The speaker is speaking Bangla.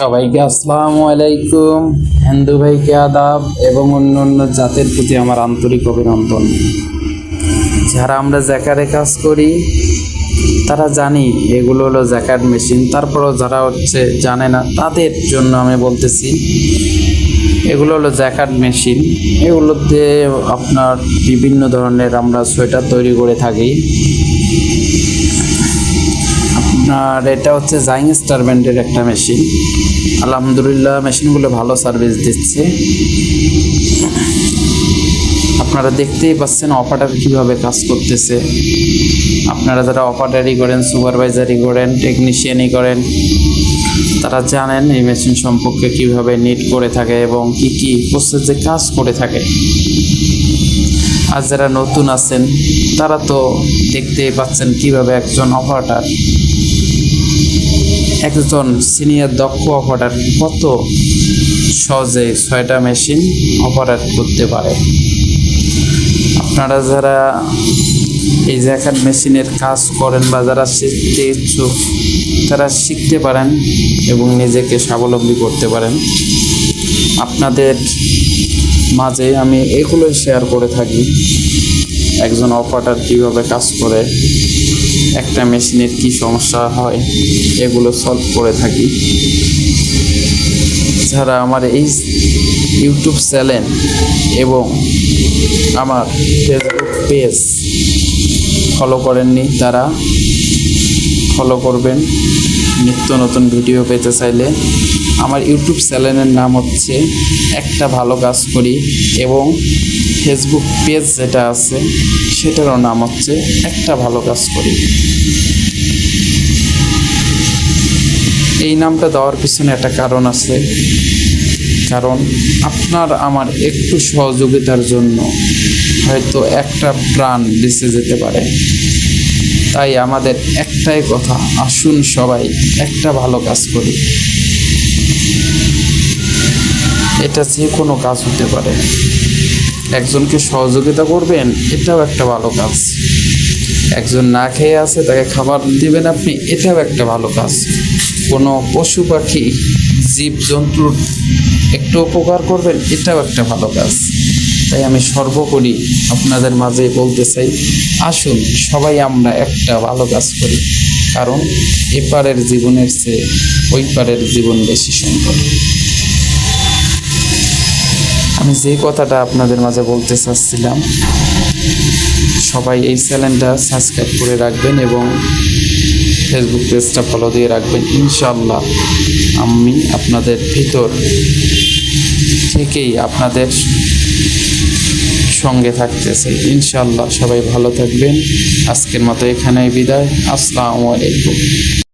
সবাইকে আসসালামু আলাইকুম। হিন্দু ভাইকে আদাব এবং অন্য অন্য জাতের প্রতি আমার আন্তরিক অভিনন্দন। যারা আমরা জ্যাকারে কাজ করি, তারা জানি এগুলো হলো জ্যাকার মেশিন। তারপরেও যারা হচ্ছে জানে না, তাদের জন্য আমি বলতেছি, এগুলো হলো জ্যাকার্ড মেশিন। এগুলোতে আপনার বিভিন্ন ধরনের আমরা সোয়েটার তৈরি করে থাকি। আপনার এটা হচ্ছে জাইং স্টার ব্র্যান্ডের একটা মেশিন আলহামদুলিল্লাহ মেশিনগুলো ভালো সার্ভিস দিচ্ছে। আপনারা দেখতেই পাচ্ছেন অপারেটর কীভাবে কাজ করতেছে। আপনারা যারা অপারেটারি করেন সুপারভাইজারি করেন টেকনিশিয়ানই করেন, তারা জানেন এই মেশিন সম্পর্কে কীভাবে নিট করে থাকে এবং কি কি প্রসেসে কাজ করে থাকে। আর যারা নতুন আছেন, তারা তো দেখতেই পাচ্ছেন কীভাবে একজন অপারেটার একজন সিনিয়র দক্ষ অপারেটর কত সহজে ছয়টা মেশিন অপারেট করতে পারে? আপনারা যারা এই জ্যাকার মেশিনের কাজ করেন বা যারা শিখতে ইচ্ছুক, তারা শিখতে পারেন এবং নিজেকে স্বাবলম্বী করতে পারেন। আপনাদের মাঝে আমি এগুলোই শেয়ার করে থাকি। একজন অপারেটর কীভাবে কাজ করে, একটা মেশিনের কি সমস্যা হয়, এগুলো সলভ করে থাকি। ছাড়া আমার এই ইউটিউব চ্যানেল এবং আমার ফেসবুক পেজ ফলো করেননি তারা ফলো করবেন। নিত্য নতুন ভিডিও পেতে চাইলে। আমার ইউটিউব চ্যানেলের নাম হচ্ছে একটা ভালো কাজ করি এবং ফেসবুক পেজ যেটা আছে, সেটারও নাম হচ্ছে একটা ভালো কাজ করি। এই নামটা দেওয়ার পিছনে একটা কারণ আছে। কারণ আপনার আমার একটু সহযোগিতার জন্য হয়তো একটা প্রাণ বেঁচে যেতে পারে। তাই আমাদের একটাই কথা, আসুন সবাই একটা ভালো কাজ করি। এটা যে কোনো কাজ হতে পারে। একজনকে সহযোগিতা করবেন, এটাও একটা ভালো কাজ। একজন না খেয়ে আছে, তাকে খাবার দিবেন আপনি, এটাও একটা ভালো কাজ। কোনো পশু পাখি জীব জন্তুর একটু উপকার করবেন, এটাও একটা ভালো কাজ। তাই আমি সর্বোপরি আপনাদের মাঝে বলতে চাই, আসুন সবাই আমরা একটা ভালো কাজ করি, কারণ এপারের জীবনের চেয়ে ওই পারের জীবন বেশি সুন্দর। আমি যে কথাটা আপনাদের মাঝে বলতে চাচ্ছিলাম, সবাই এই চ্যানেলটা সাবস্ক্রাইব করে রাখবেন এবং ফেসবুক পেজটা ফলো দিয়ে রাখবেন। ইনশাল্লাহ আমি আপনাদের ভিতর থেকেই আপনাদের সঙ্গে থাকতেছে। ইনশাল্লাহ সবাই ভালো থাকবেন। আজকের মতো এখানেই বিদায়। আসসালামু আলাইকুম।